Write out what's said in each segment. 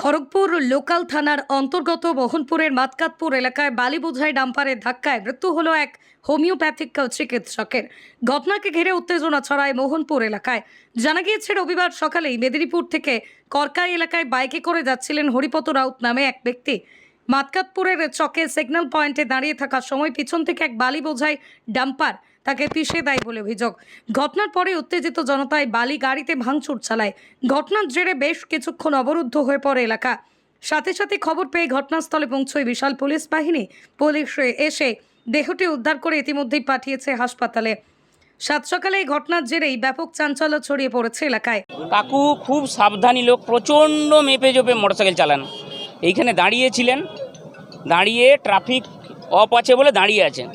Kharagpur local থানার অন্তর্গত মোহনপুরের মাতকাতপুর এলাকায় বালি বোঝাই ডাম্পারের ধাক্কায় মৃত্যু হলো এক হোমিওপ্যাথিক চিকিৎসকের। ঘটনাকে ঘিরে উত্তেজনা ছড়ায় মোহনপুর এলাকায়। জানা গিয়েছে, রবিবার সকালেই মেদিনীপুর থেকে করকাই এলাকায় বাইকে করে যাচ্ছিলেন হরিপত রাউত নামে এক ব্যক্তি। মাতকাতপুরের চকে সিগন্যাল পয়েন্টে দাঁড়িয়ে থাকার সময় পিছন থেকে এক বালি বোঝাই ডাম্পার তাকে পিষে দেয় বলে অভিযোগ। ঘটনার পরে উত্তেজিত জনতায় বালি গাড়িতে ভাঙচুর চালায়। ঘটনার জেরে বেশ কিছুক্ষণ অবরুদ্ধ হয়ে পড়ে এলাকা। সাথে সাথে খবর পেয়ে ঘটনাস্থলে পৌঁছয় বিশাল পুলিশ বাহিনী। পুলিশ এসে দেহটি উদ্ধার করে ইতিমধ্যেই পাঠিয়েছে হাসপাতালে। সাত সকালে এই ঘটনার জেরেই ব্যাপক চাঞ্চল্য ছড়িয়ে পড়েছে এলাকায়। কাকু, খুব সাবধানী লোক, প্রচণ্ড মেপে জোপে মোটরসাইকেল চালান। এইখানে দাঁড়িয়েছিলেন দাঁড়িয়ে ট্রাফিক অফ আছে বলে দাঁড়িয়ে আছেন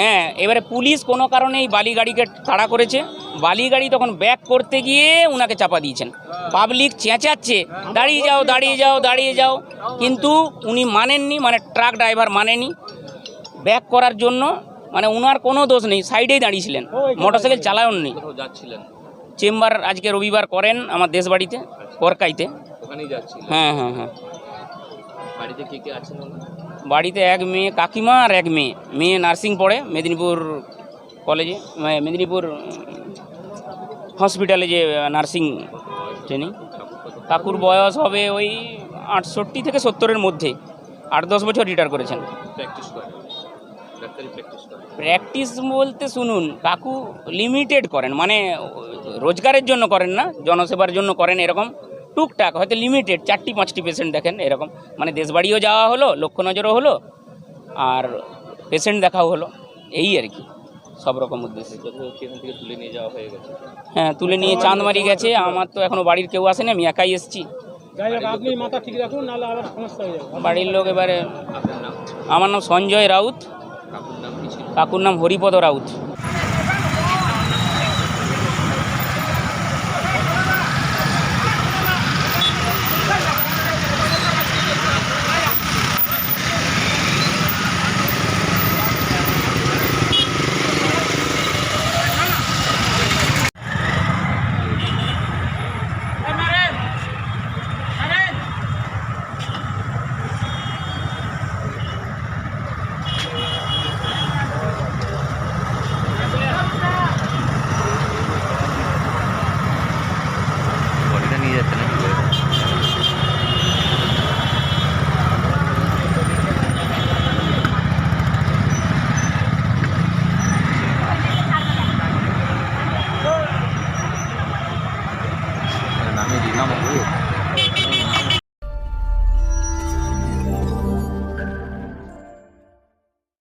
হ্যাঁ এবারে পুলিশ কোনো কারণে এই বালি গাড়িকে তাড়া করেছে। বালি গাড়ি তখন ব্যাক করতে গিয়ে ওনাকে চাপা দিয়েছেন। পাবলিক চেঁচাচ্ছে দাঁড়িয়ে যাও দাঁড়িয়ে যাও দাঁড়িয়ে যাও। কিন্তু উনি মানেননি মানে ট্রাক ড্রাইভার মানেনি। ব্যাক করার জন্য মানে উনার কোনো দোষ নেই সাইডেই দাঁড়িয়েছিলেন। মোটরসাইকেল চালায়ননি যাচ্ছিলেন চেম্বার আজকে রবিবার করেন আমার দেশ বাড়িতে করকাইতে হ্যাঁ হ্যাঁ হ্যাঁ। বাড়িতে কে কে আছেন? বাড়িতে এক মেয়ে কাকিমা আর এক মেয়ে। মেয়ে নার্সিং পড়ে মেদিনীপুর কলেজে মেদিনীপুর হসপিটালে যে নার্সিং ট্রেনিং। কাকুর বয়স হবে ওই আটষট্টি থেকে সত্তরের মধ্যে। আট দশ বছর রিটায়ার করেছেন। প্র্যাকটিস বলতে শুনুন কাকু লিমিটেড করেন। মানে রোজগারের জন্য করেন না জনসেবার জন্য করেন এরকম। টুকটাক হয়তো লিমিটেড চারটি পাঁচটি পেশেন্ট দেখেন এরকম। মানে দেশবাড়িও যাওয়া হলো লক্ষ্য নজরও হলো আর পেশেন্ট দেখাও হলো। এই আর কি সব রকম উদ্দেশ্যে। তুলে নিয়ে যাওয়া হয়ে গেছে হ্যাঁ তুলে নিয়ে চাঁদমারি গেছে। আমার তো এখনও বাড়ির কেউ আসেনি আমি একাই এসেছি। যাই হোক আপনি মাথা ঠিক রাখুন নাহলে আবার সমস্যা হয়ে যাবে। বাড়ির লোক এবারে আমার নাম সঞ্জয় রাউত। কাকুর নাম কি ছিল? কাকুর নাম হরিপদ রাউত।